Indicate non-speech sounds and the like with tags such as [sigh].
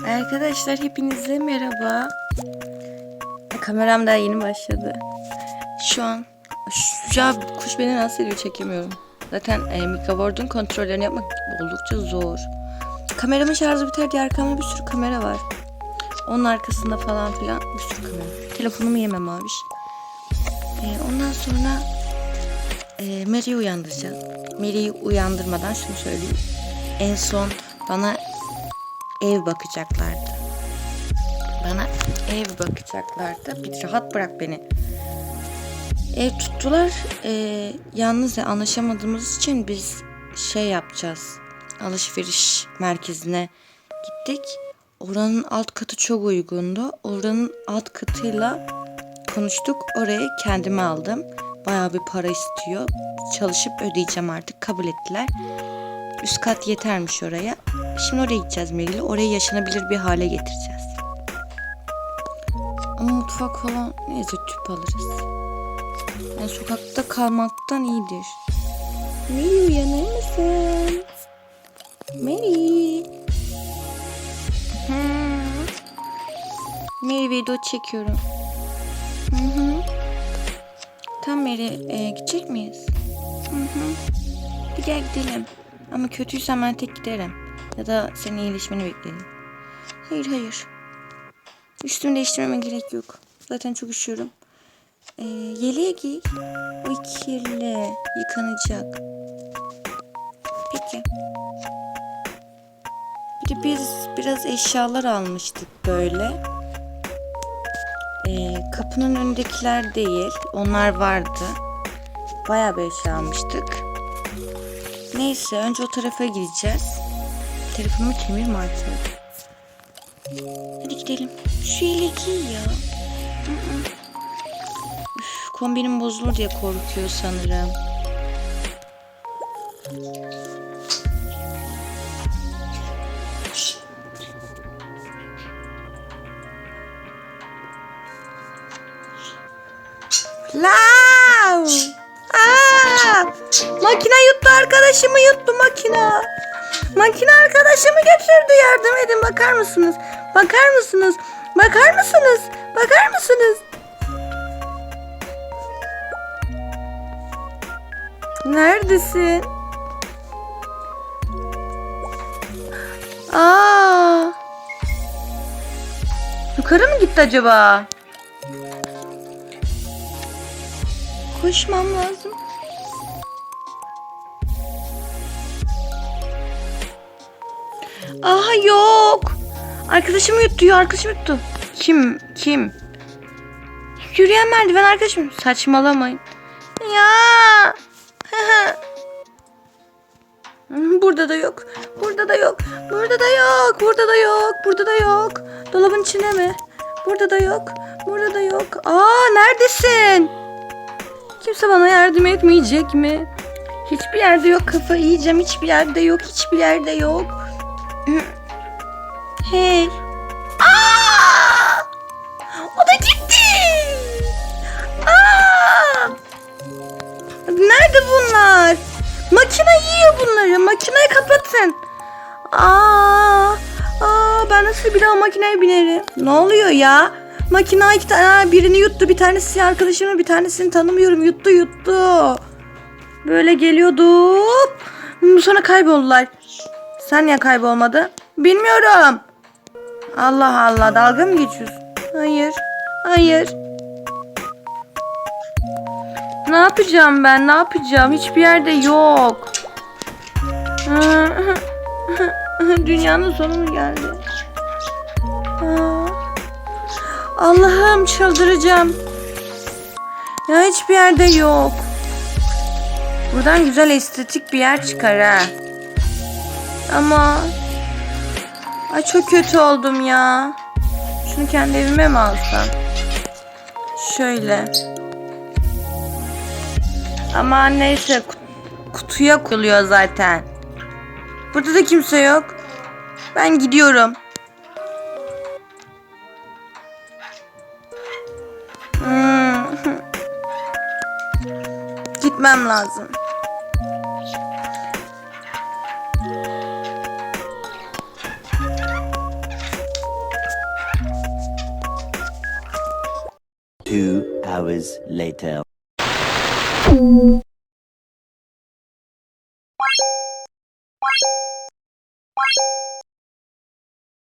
Arkadaşlar hepinize merhaba. Kameram daha yeni başladı. Şu an şu an kuş beni nasıl ediyor çekemiyorum. Zaten e, Mikroboard'un kontrollerini yapmak oldukça zor. Kameramın şarjı biter arkamda bir sürü kamera var. Onun arkasında falan filan bir sürü kamera. Telefonumu yemem abiş. E, ondan sonra e, Mary'i uyandıracağım. Mary'i uyandırmadan şunu söyleyeyim. En son bana ev bakacaklardı. Bana ev bakacaklardı. Bir rahat bırak beni. Ev tuttular. Ee, yalnız ya anlaşamadığımız için biz şey yapacağız. Alışveriş merkezine gittik. Oranın alt katı çok uygundu. Oranın alt katıyla konuştuk. Orayı kendime aldım. Bayağı bir para istiyor. Çalışıp ödeyeceğim artık. Kabul ettiler. Üst kat yetermiş oraya. Şimdi oraya gideceğiz Melih'le. Orayı yaşanabilir bir hale getireceğiz. Ama mutfak falan neyse tüp alırız. Yani sokakta kalmaktan iyidir. Melih uyanır mısın? Melih. Melih video çekiyorum. Hı hı. Tam Meri e, gidecek miyiz? Hı hı. Gel gidelim. Ama kötüysem ben tek giderim. Ya da senin iyileşmeni beklerim. Hayır hayır. Üstümü değiştirmeme gerek yok. Zaten çok üşüyorum. Ee, yeleğe giy. O kirli. Yıkanacak. Peki. Bir de biz biraz eşyalar almıştık böyle. Ee, kapının önündekiler değil. Onlar vardı. Bayağı bir eşya almıştık. Neyse önce o tarafa gideceğiz. Telefonumu kemirme artık. Hadi gidelim. Şu giy ya. Üf, kombinim bozulur diye korkuyor sanırım. Lav! Aa! Makine yuttu arkadaşımı yuttu makina. Makine arkadaşımı götürdü yardım edin bakar mısınız? Bakar mısınız? Bakar mısınız? Bakar mısınız? Neredesin? Aa! Yukarı mı gitti acaba? Koşmam lazım. Aha yok. Arkadaşım yuttu ya arkadaşım yuttu. Kim? Kim? Yürüyen merdiven arkadaşım. Saçmalamayın. Ya. [laughs] Burada da yok. Burada da yok. Burada da yok. Burada da yok. Burada da yok. Dolabın içine mi? Burada da yok. Burada da yok. Aa neredesin? Kimse bana yardım etmeyecek mi? Hiçbir yerde yok kafa yiyeceğim. Hiçbir yerde yok. Hiçbir yerde yok. Hey. Aa! O da gitti. Aa! Nerede bunlar? Makine yiyor bunları. Makineyi kapatın. Aa! Aa, ben nasıl bir daha makineye binerim? Ne oluyor ya? Makine iki tane birini yuttu. Bir tanesi arkadaşımı bir tanesini tanımıyorum. Yuttu yuttu. Böyle geliyordu. Sonra kayboldular. Sen niye kaybolmadı? Bilmiyorum. Allah Allah dalga mı geçiyorsun? Hayır. Hayır. Ne yapacağım ben? Ne yapacağım? Hiçbir yerde yok. [laughs] Dünyanın sonu mu geldi? Allah'ım çıldıracağım. Ya hiçbir yerde yok. Buradan güzel estetik bir yer çıkar ha. Ama Ay çok kötü oldum ya. Şunu kendi evime mi alsam? Şöyle. Ama neyse kut- kutuya koyuluyor zaten. Burada da kimse yok. Ben gidiyorum. Hmm. [laughs] Gitmem lazım. Hours later.